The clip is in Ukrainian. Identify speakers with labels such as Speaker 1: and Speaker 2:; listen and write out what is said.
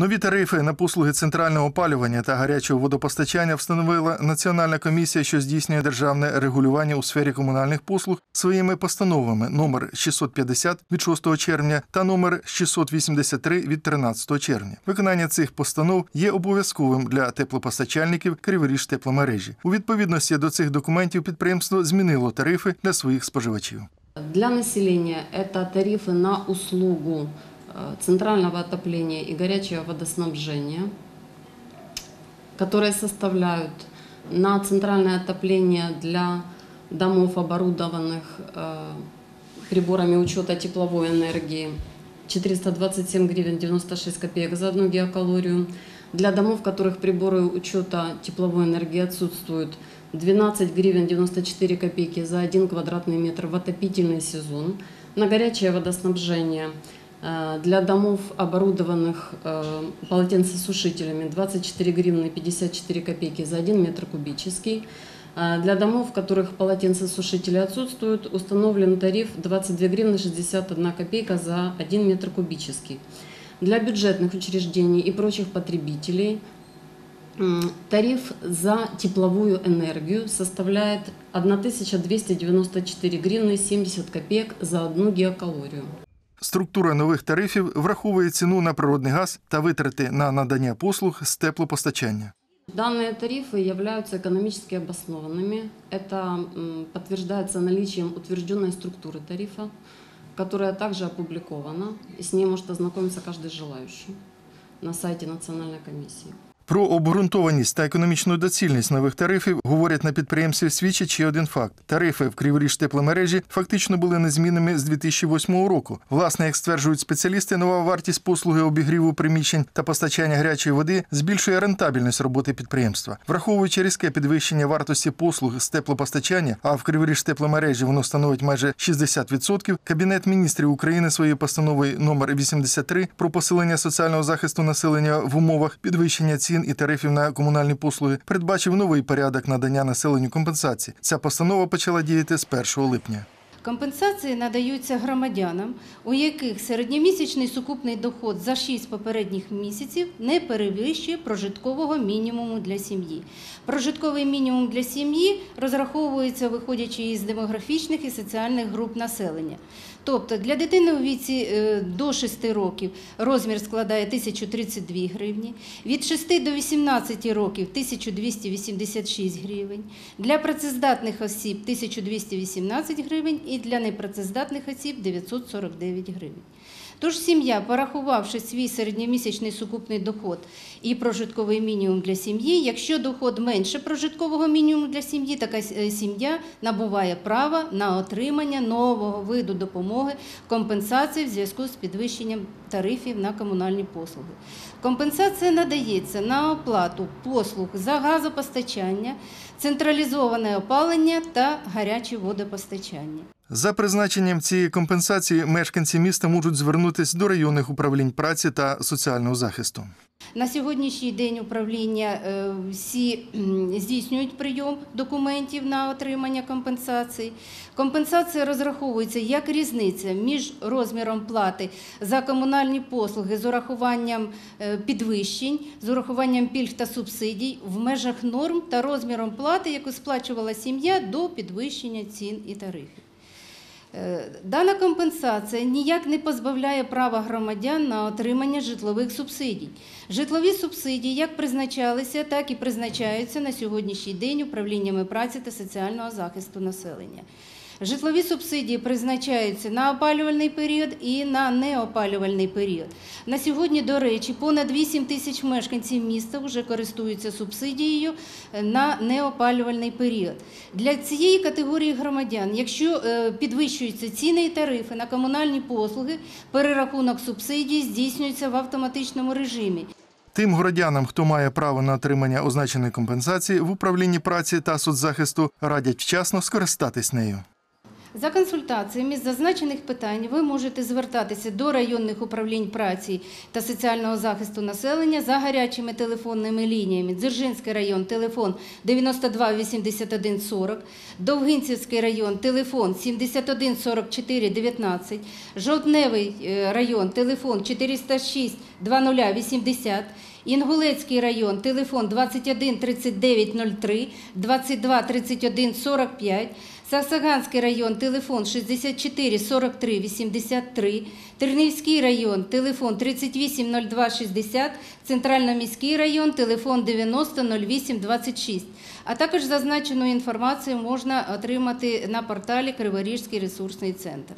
Speaker 1: Нові тарифи на послуги центрального опалювання та гарячого водопостачання встановила Національна комісія, що здійснює державне регулювання у сфері комунальних послуг своїми постановами номер 650 від 6 червня та номер 683 від 13 червня. Виконання цих постанов є обов'язковим для теплопостачальників Криворіж тепломережі. У відповідності до цих документів підприємство змінило тарифи для своїх споживачів.
Speaker 2: Для населения это тарифы на услугу э, центрального отопления и горячего водоснабжения, которые составляют на центральное отопление для домов, оборудованных э, приборами учета тепловой энергии 427 гривен 96 копеек за одну геокалорию. Для домов, в которых приборы учета тепловой энергии отсутствуют, 12 гривен 94 копейки за 1 квадратный метр в отопительный сезон. На горячее водоснабжение э, для домов, оборудованных э, полотенцесушителями, 24 гривны 54 копейки за 1 метр кубический. А Для домов, в которых полотенцесушители отсутствуют, установлен тариф 22 гривны 61 копейка за 1 метр кубический. Для бюджетных учреждений и прочих потребителей тариф за тепловую энергию составляет 1294 гривны 70 копеек за одну геокалорию.
Speaker 1: Структура нових тарифів враховує ціну на природний газ та витрати на надання послуг з теплопостачання.
Speaker 2: Данные тарифы являются экономически обоснованными. Это м, подтверждается наличием утвержденной структуры тарифа, которая также опубликована. И с ней может ознакомиться каждый желающий на сайте Национальной комиссии.
Speaker 1: Про обґрунтованість та економічну доцільність нових тарифів говорять на підприємстві свідчить ще один факт: тарифи в Криворіж тепломережі фактично були незмінними з 2008 року. Власне, як стверджують спеціалісти, нова вартість послуги обігріву приміщень та постачання гарячої води збільшує рентабельність роботи підприємства, враховуючи різке підвищення вартості послуг з теплопостачання, а в Криворіж тепломережі воно становить майже 60%, Кабінет міністрів України своєю постановою номер 83 про посилення соціального захисту населення в умовах підвищення цін і тарифів на комунальні послуги передбачив новий порядок надання населенню компенсації. Ця постанова почала діяти з 1 липня.
Speaker 3: Компенсації надаються громадянам, у яких середньомісячний сукупний доход за 6 попередніх місяців не перевищує прожиткового мінімуму для сім'ї. Прожитковий мінімум для сім'ї розраховується виходячи із демографічних і соціальних груп населення. Тобто для дитини у віці е, до 6 років розмір складає 1032 гривні, від 6 до 18 років 1286 гривень, для працездатних осіб 1218 гривень і для непрацездатних осіб 949 гривень. Тож сім'я, порахувавши свій середньомісячний сукупний доход і прожитковий мінімум для сім'ї, якщо доход менше прожиткового мінімуму для сім'ї, така е, сім'я набуває права на отримання нового виду допомоги компенсації в зв'язку з підвищенням тарифів на комунальні послуги. Компенсація надається на оплату послуг за газопостачання, централізоване опалення та гаряче водопостачання.
Speaker 1: За призначенням цієї компенсації мешканці міста можуть звернутися до районних управлінь праці та соціального захисту.
Speaker 3: На сьогоднішній день управління е, всі здійснюють прийом документів на отримання компенсацій. Компенсація розраховується як різниця між розміром плати за комунальні послуги з урахуванням е, підвищень, з урахуванням пільг та субсидій в межах норм та розміром плати, яку сплачувала сім'я до підвищення цін і тарифів. Е, Дана компенсація ніяк не позбавляє права громадян на отримання житлових субсидій. Житлові субсидії як призначалися, так і призначаються на сьогоднішній день управліннями праці та соціального захисту населення. Житлові субсидії призначаються на опалювальний період і на неопалювальний період. На сьогодні, до речі, понад 8 тисяч мешканців міста вже користуються субсидією е, на неопалювальний період. Для цієї категорії громадян, якщо е, підвищуються ціни і тарифи на комунальні послуги, перерахунок субсидій здійснюється в автоматичному режимі.
Speaker 1: Тим городянам, хто має право на отримання означеної компенсації, в управлінні праці та соцзахисту радять вчасно скористатись нею.
Speaker 3: За консультаціями з зазначених питань ви можете звертатися до районних управлінь праці та соціального захисту населення за гарячими телефонними лініями. Дзержинський район телефон 92 81 40, Довгинцівський район телефон 71 44 19, Жовтневий е, район телефон 406 2080, Інгулецький район, телефон 21 39 03, 22 31 45, Саксаганський район, телефон 64 43 83, Тернівський район, телефон 38 02 60, Центрально-міський район, телефон 90 08 26. А також зазначену інформацію можна отримати на порталі Криворіжський ресурсний центр.